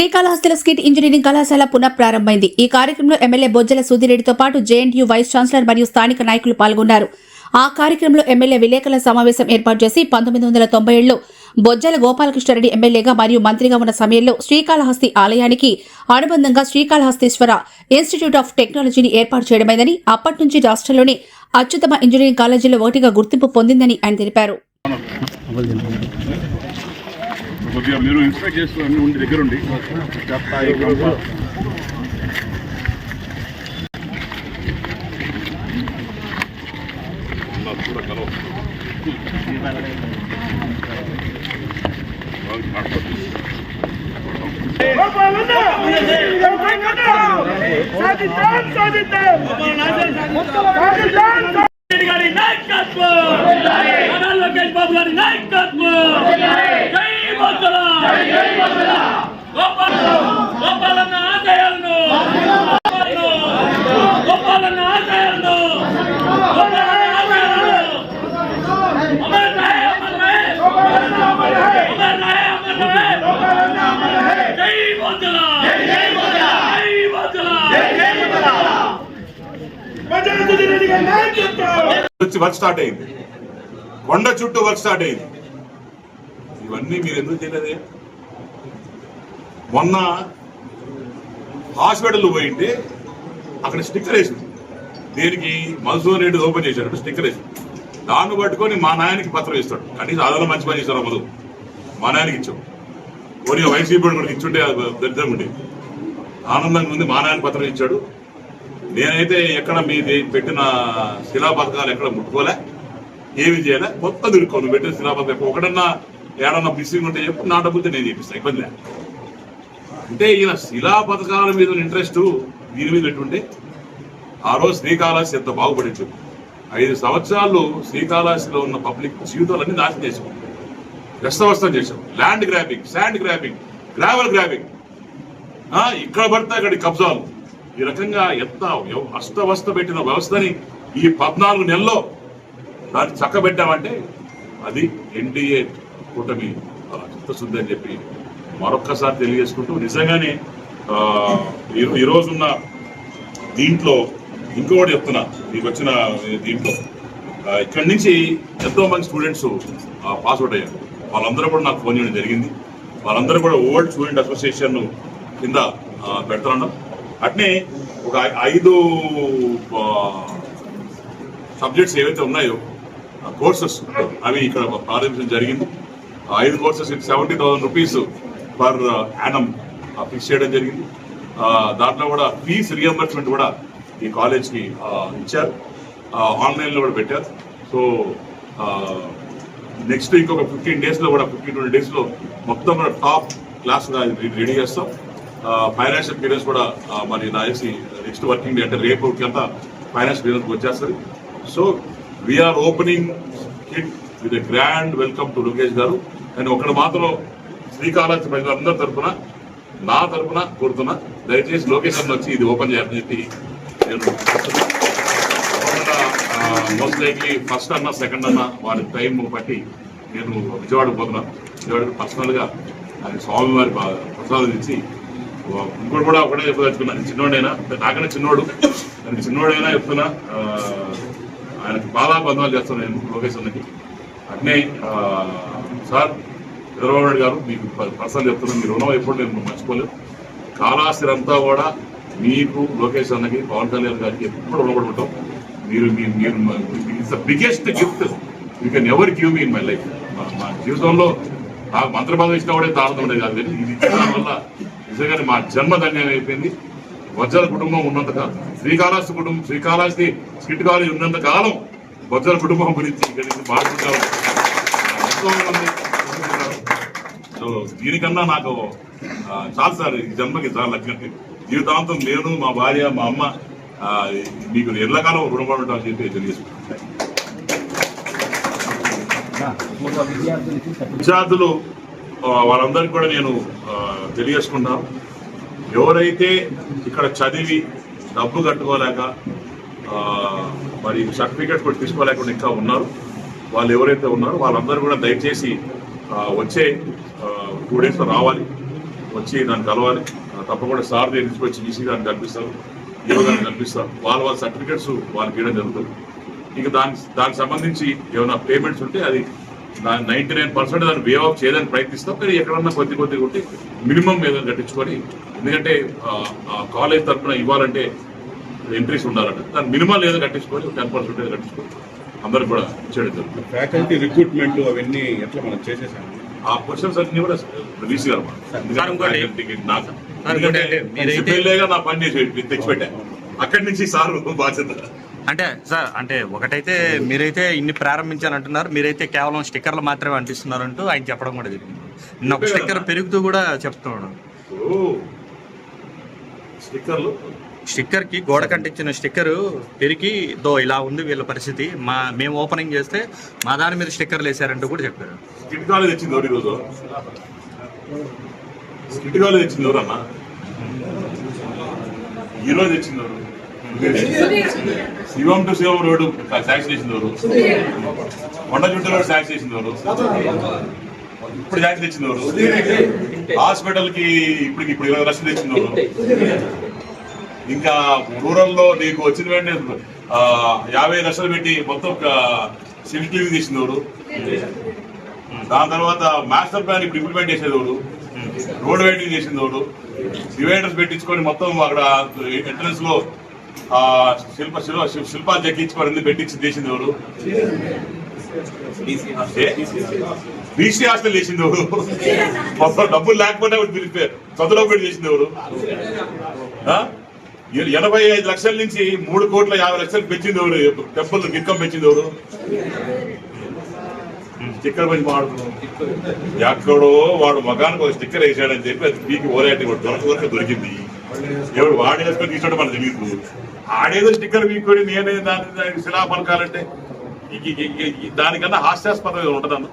శ్రీకాళహస్తిలో skit engineering కళాశాల పునఃప్రారంభమైంది. ఈ కార్యక్రమంలో ఎమ్మెల్యే బొజ్జల సుధిరెడ్డితో పాటు జేఎన్టీయూ వైస్ ఛాన్సలర్ మరియు స్థానిక నాయకులు పాల్గొన్నారు. ఆ కార్యక్రమంలో ఎమ్మెల్యే విలేకరుల సమావేశం ఏర్పాటు చేసి పంతొమ్మిది వందల తొంభై ఏడులో బొజ్జల గోపాలకృష్ణారెడ్డి ఎమ్మెల్యేగా మరియు మంత్రిగా ఉన్న సమయంలో శ్రీకాళహస్తి ఆలయానికి అనుబంధంగా శ్రీకాళహస్తీశ్వర ఇన్స్టిట్యూట్ ఆఫ్ టెక్నాలజీని ఏర్పాటు చేయడమైందని అప్పటి నుంచి రాష్ట్రంలోని అత్యుత్తమ ఇంజనీరింగ్ కాలేజీలో ఒకటిగా గుర్తింపు పొందిందని ఆయన తెలిపారు. కొద్దిగా మీరు ఇన్స్పెక్ట్ చేస్తూ అన్ని ఉండి దగ్గర ఉండి. సాధిద్దాం సాధిద్దాం. గారి నాయకత్వం లోకేష్ బాబు గారి నాయకత్వం వర్క్ స్టార్ట్ అయింది. కొండ చుట్టూ వర్క్ స్టార్ట్ అయింది. ఇవన్నీ మీరు ఎందుకు చేయలేదే మొన్న హాస్పిటల్ పోయింటే అక్కడ స్టిక్కర్ వేసింది. దేనికి మధుసూదన్ రెడ్డి ఓపెన్ చేశాడు స్టిక్కర్ వేసి. దాన్ని పట్టుకొని మా నాయనకి పత్రం ఇస్తాడు. కనీసం అదనం మంచి పని చేశారు మధు. మా నాయనకి ఇచ్చాం పోనీ వైసీపీ కూడా ఇచ్చుంటే అది దరిద్రంగా ఉండేది ఆనందంగా ఉంది. మానాయన పత్రం ఇచ్చాడు. నేనైతే ఎక్కడ మీది పెట్టిన శిలా పథకాలు ఎక్కడ ముట్టుకోలే ఏమి చేయలే. కొత్త తిరుక్కోను పెట్టిన శిలా పథకం ఒకటన్నా ఏడన్నా మిస్సింగ్ ఉంటే చెప్పు. నా డబ్బులతో నేను చేపిస్తాను ఇబ్బంది లేదు అంటే ఈయన శిలా పథకాల మీద ఇంట్రెస్ట్ దీని మీద పెట్టుంటే ఆ రోజు శ్రీకాళహస్తి ఎంత బాగుపడింది ఐదు సంవత్సరాలు శ్రీకాళహస్తిలో ఉన్న పబ్లిక్ జీవితాలన్నీ నాశనం చేసుకుంది వ్యస్తవస్తం చేశాం land grabbing sand grabbing gravel grabbing ఇక్కడ పడితే అక్కడి కబ్జాలు. ఈ రకంగా ఎంత అస్తవస్త పెట్టిన వ్యవస్థని ఈ పద్నాలుగు నెలల్లో దాన్ని చక్కబెట్టామంటే అది ఎన్డీఏ కూటమి చిత్తశుద్ధి అని చెప్పి మరొక్కసారి తెలియజేసుకుంటూ నిజంగానే ఈరోజున్న ఈ- దీంట్లో ఇంకోటి చెప్తున్నా మీకు వచ్చిన దీంట్లో. ఇక్కడి నుంచి ఎంతో మంది స్టూడెంట్స్ పాస్ అవుట్ అయ్యారు. వాళ్ళందరూ కూడా నాకు ఫోన్ చేయడం జరిగింది. వాళ్ళందరూ కూడా ఓల్డ్ స్టూడెంట్ అసోసియేషన్ కింద పెడుతున్నాం అట్నే ఒక ఐదు సబ్జెక్ట్స్ ఏవైతే ఉన్నాయో కోర్సెస్ అవి ఇక్కడ ప్రారంభించడం జరిగింది. ఐదు courses seventy thousand rupees per annum fix చేయడం జరిగింది. దాంట్లో కూడా ఫీజ్ రియంబర్స్మెంట్ కూడా ఈ కాలేజ్కి ఇచ్చారు. ఆన్లైన్లో కూడా పెట్టారు. సో నెక్స్ట్ ఇంకొక ఫిఫ్టీన్ డేస్లో కూడా ఫిఫ్టీన్ ట్వంటీ డేస్లో మొత్తం కూడా టాప్ క్లాస్ రెడీ చేస్తాం. ఫైనాన్షియల్ క్లియరెన్స్ కూడా మరి నా తెలిసి నెక్స్ట్ వర్కింగ్ డే అంటే రేపు అంతా ఫైనాన్షియల్ క్లియరెన్స్ వచ్చేస్తుంది. So we're opening it with grand welcome to Lokesh garu. And ఒకటి మాత్రం శ్రీకాళహస్తి ప్రజలందరి తరఫున నా తరఫున కోరుతున్నా దయచేసి లోకేష్ అన్న వచ్చి ఇది ఓపెన్ చేయాలని చెప్పి నేను మోస్ట్ లైక్లీ ఫస్ట్ అన్న సెకండ్ అన్న వారి టైం బట్టి నేను విజయవాడ పోతున్నాను విజయవాడకి పర్సనల్గా ఆయన స్వామివారి బా- ప్రసాదం ఇచ్చి ఇంకోటి కూడా ఒకటే చెప్పదలుచుకున్నాను చిన్నోడైనా నాకనే చిన్నోడు. ఆయన చిన్నోడైనా చెప్తున్నా ఆయనకి బాగా బంధువులు చేస్తాను నేను లోకేష్ అన్నకి. అట్నే సార్ చంద్రబాబు నాయుడు గారు మీకు పర్సనల్ చెప్తున్నాను మీ రుణం ఎప్పుడు నేను మర్చిపోలేదు కాలాస్తిరంతా కూడా మీకు లోకేష్ అన్నకి పవన్ కళ్యాణ్ గారికి ఎప్పుడు రుణపడి ఉంటాం. మీరు మీరు it's the biggest gift you can ever give me in my life. మా జీవితంలో ఆ మంత్రపదం ఇచ్చిన కూడా తాళతం ఉండేది కాదు కానీ ఇది ఇచ్చడం వల్ల నిజంగానే మా జన్మ ధన్యం అయిపోయింది. వజ్రాల కుటుంబం ఉన్నంత కాలం శ్రీకాళహస్తి కుటుంబం శ్రీకాళహస్తి స్కిట్ కాలేజ్ ఉన్నంత కాలం వజ్రాల కుటుంబం గురించి ఇక్కడ ఎంతో మంది సో దీనికన్నా నాకు చాలా చాలు సార్ ఈ జన్మకి చాలా లగ్నం జీవితాంతం నేను మా భార్య మా అమ్మ మీకు ఎల్లకాలం రుణపడి ఉంటామని చెప్పి తెలియజేసుకుంటాను విద్యార్థులు వాళ్ళందరికీ కూడా నేను ఆ, తెలియజేసుకుంటాను ఎవరైతే ఇక్కడ చదివి డబ్బు కట్టుకోలేక మరి సర్టిఫికేట్ కూడా తీసుకోలేకుండా ఇంకా ఉన్నారు వాళ్ళు ఎవరైతే ఉన్నారో వాళ్ళందరూ కూడా దయచేసి వచ్చే టూ డేస్లో రావాలి. వచ్చి నన్ను కలవాలి. తప్పకుండా సార్ వచ్చి ఈసీ గారిని కనిపిస్తారు ఈఓ గారిని కనిపిస్తారు వాళ్ళ వాళ్ళ సర్టిఫికెట్స్ వాళ్ళకి ఇవ్వడం జరుగుతుంది. ఇక దాని దానికి సంబంధించి ఏమైనా పేమెంట్స్ ఉంటే అది దాని నైన్టీ నైన్ పర్సెంట్ దాన్ని వే ఆఫ్ చేయడానికి ప్రయత్నిస్తాం. కానీ ఎక్కడన్నా కొద్ది కొద్దిగా ఉంటే మినిమం ఏదైనా కట్టించుకొని ఎందుకంటే కాలేజ్ తరఫున ఇవ్వాలంటే ఎంట్రీస్ ఉండాలంటే. దాని మినిమం ఏదో కట్టించుకొని టెన్ పర్సెంట్ ఏదో కట్టించుకొని అందరికి కూడా ఇచ్చేయడం జరుగుతుంది. ఫ్యాకల్టీ రిక్రూట్మెంట్ అవన్నీ ఎట్లా మనం చేసేసాము ఆ క్వశ్చన్స్ అన్ని కూడా రిలీజ్ గారు సార్, అంటే అక్కడి నుంచి సార్ బాధ్యత. అంటే సార్ అంటే ఒకటైతే మీరైతే ఇన్ని ప్రారంభించాను అంటున్నారు మీరైతే కేవలం స్టిక్కర్లు మాత్రమే అంటిస్తున్నారంటూ ఆయన చెప్పడం కూడా జరిగింది. నిన్న ఒక స్టిక్కర్ పెరుగుతూ కూడా చెప్తున్నాడు స్టిక్కర్లు? స్టిక్కర్కి గోడ కంటించిన స్టిక్కర్ పెరిగి దో ఇలా ఉంది వీళ్ళ పరిస్థితి మా మేము ఓపెనింగ్ చేస్తే మా దాని మీద స్టిక్కర్లు వేసారంటూ కూడా చెప్పారు. స్కిట్ తెచ్చింది ఎవరు ఈరోజు తెచ్చింది ఈ రోజు ఎవరు? శివం టు శివం రోడ్డు శాక్స్ చేసింది ఎవరు? కొండ చుట్టూ రోడ్ శాక్స్ చేసింది ఎవరు? ఇప్పుడు శాక్స్ తెచ్చింది ఎవరు? హాస్పిటల్కి ఇప్పటికి ఇప్పుడు ఇరవై లక్షలు తెచ్చింది ఎవరు? ఇంకా రూరల్లో నీకు వచ్చిన వెంటనే యాభై లక్షలు పెట్టి మొత్తం సివిల్ క్లీనింగ్ చేసింది ఎవరు? దాని తర్వాత మాస్టర్ ప్లాన్ ఇప్పుడు ఇంప్లిమెంట్ చేసేది ఎవరు? రోడ్ వైడింగ్ చేసింది ఎవరు డివైడర్స్ పెట్టించుకొని మొత్తం అక్కడ ఎంట్రన్స్లో ఆ, శిల్ప శిల్ప శిల్పాలు చెక్కించుకొని పెట్టించి చేసింది ఎవరు? BC hostel. చేసింది ఎవరు? మొత్తం డబ్బులు లేకపోతే చదువులో పెట్టి చేసింది ఎవరు? ఎనభై ఐదు లక్షల నుంచి మూడు కోట్ల యాభై లక్షలు పెంచింది ఎవరు? టెంపుల్ గిక్కం పెంచింది ఎవరు? స్టిక్కర్ పని మాడుతున్నాం ఎక్కడో వాడు మగానికి ఒక స్టిక్కర్ వేసాడని చెప్పి అది పీకి ఓరేటి వాడు దొరక దొరికింది. ఎవడు వాడు వేసుకొని తీసాడు మనకు తెలియదు ఆడేదో స్టిక్కర్ పీక్కొని నేనే దాని శిలాఫలకాలంటే దానికన్నా హాస్యాస్పదం ఉంటుందన్న.